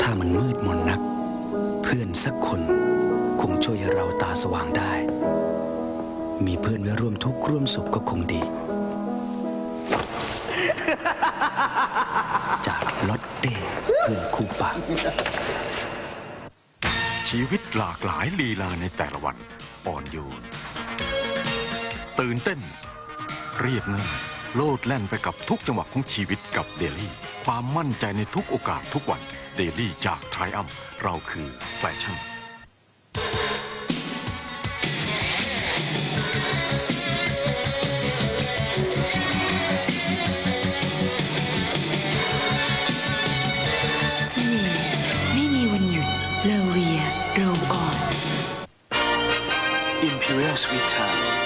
ถ้ามันมืดมนนะเพื่อนสักคนคงช่วยให้เราตาสว่างได้ มีเพื่อนไว้ร่วมทุกข์ร่วมสุขก็คงดี จากลอตเต้เพื่อนคู่ปากชีวิตหลากหลายลีลาในแต่ละวันอ่อนโยนตื่นเต้น เรียบง่าย โลดแล่นไปกับทุกจังหวะของชีวิตกับเดลี่ ความมั่นใจในทุกโอกาสทุกวันเดลี่จากไทรอัมเราคือแฟชั่นเสน่ห์ไม่มีวันหยุดเลอเวียโรลออน Imperial Sweet Time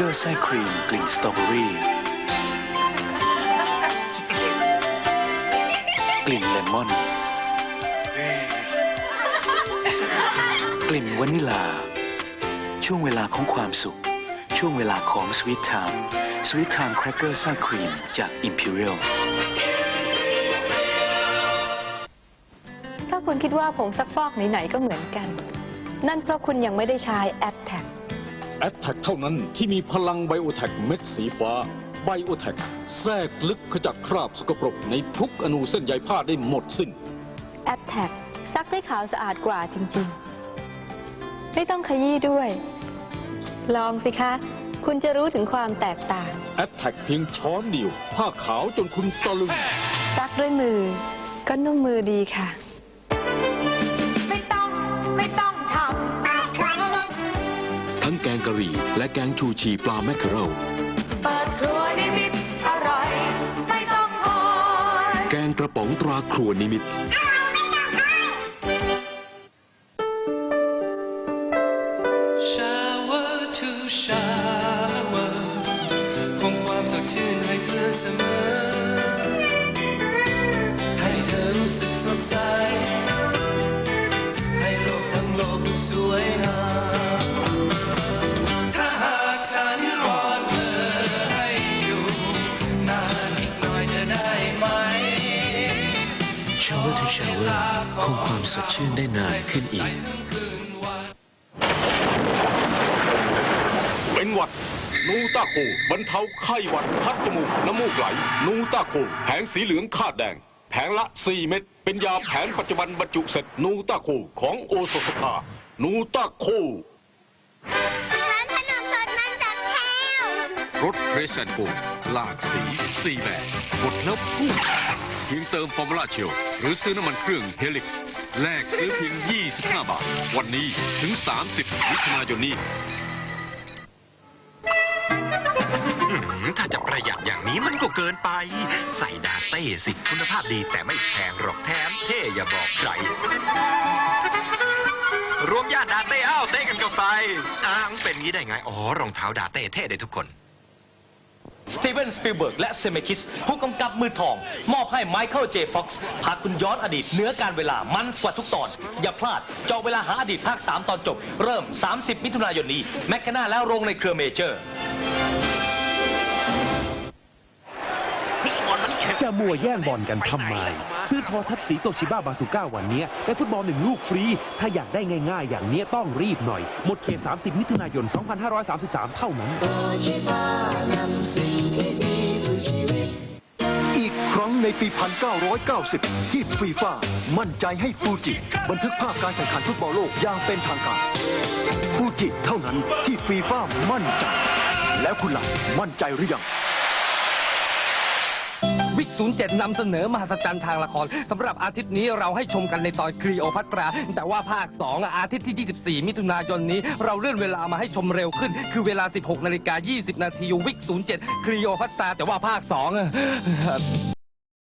เกอร์ไส้ครีมกลิ่นสตรอเบอรี่กลิ่นเลมอน กลิ่นวานิลา ช่วงเวลาของความสุข ช่วงเวลาของ Sweet Time Sweet Time Cracker ไส้ครีมจาก Imperial ถ้าคุณคิดว่าผงซักฟอกไหนๆก็เหมือนกัน นั่นเพราะคุณยังไม่ได้ใช้แอ t แท็ แอดแทกเท่านั้นที่มีพลังไบโอแทกเม็ดสีฟ้า ไบโอแทกแทรกลึกขจัดคราบสกปรกในทุกอนูเส้นใยผ้าได้หมดสิ้น แอ t แทซักได้ขาวสะอาดกว่าจริง ๆ ไม่ต้องขยี้ด้วย ลองสิคะ คุณจะรู้ถึงความแตกต่าง แอดแทกเพียงช้อนเดียว ผ้าขาวจนคุณตะลึง ซักด้วยมือ ก็นุ่มมือดีค่ะ แกงกะหรี่ และแกงชูชีปลาแมคเคอเรลำเปิดครัวนิมิตอร่อย ไม่ต้องคอยแกงกระป๋องตราครัวนิมิต Shower to Shower คงความสดชื่นได้นานขึ้นอีก เป็นหวัด นูต้าโคบรรเทาไข้หวัด คัดจมูก น้ำมูกไหล นูต้าโคแผงสีเหลืองคาดแดง แผงละ 4 เม็ด เป็นยาแผนปัจจุบันบรรจุเสร็จ นูต้าโคของโอสถสภานูต้าโคร้านขนมสดมันจากแชวรถเพรสแอนโกลากสีสีแบบหมดแล้วพุ่ง เพียงเติมฟอร์มูล่าเชลหรือซื้อน้ำมันเครื่องเฮลิกซ์แลกซื้อเพียง 25 บาท วันนี้ถึง 30มิถุนายนนี้ถ้าจะประหยัดอย่างนี้มันก็เกินไป ใส่ดาเต้สิคุณภาพดีแต่ไม่แพงหรอกแถมเท่อย่าบอกใคร รวมญาติดาเต้อ้าวเต้กันก็ไปอ้างเป็นงี้ได้ไง อ๋อรองเท้าดาเต้เท่ได้ทุกคน สตีเวนสปิลเบิร์กและเซเมคิส ผู้กำกับมือทอง มอบให้ไมเคิลเจฟ็อกซ์พาคุณย้อนอดีตเนื้อการเวลามันกว่าทุกตอน อย่าพลาดจองเวลาหาอดีตภาค 3 ตอนจบ เริ่ม 30 มิถุนายนนี้ แมคคานาแล้วโรงในเครือเมเจอร์ จะมัวแย่งบอลกันทำไม ซื้อโทรทัศน์สีโตชิบ้าบาซูก้าวันนี้ได้ฟุตบอลหนึ่งลูกฟรี ถ้าอยากได้ง่ายๆ อย่างนี้ต้องรีบหน่อย หมดเขต 30 มิถุนายน 2533 เท่านั้น อีกครั้งในปี 1990 ที่ฟีฟ่ามั่นใจให้ฟูจิ บันทึกภาพการแข่งขันฟุตบอลโลกอย่างเป็นทางการ ฟูจิเท่านั้นที่ฟีฟ่ามั่นใจ แล้วคุณล่ะมั่นใจหรือยัง วิก07นำเสนอมหัศจรรย์ทางละครสำหรับอาทิตย์นี้เราให้ชมกันในตอนคลีโอพัตรา แต่ว่าภาค2อะอาทิตย์ที่ 24 มิถุนายนนี้ เราเลื่อนเวลามาให้ชมเร็วขึ้น คือเวลา 16นาฬิกา20 นาทีวิก07คลีโอพัตราแต่ว่าภาค2อะ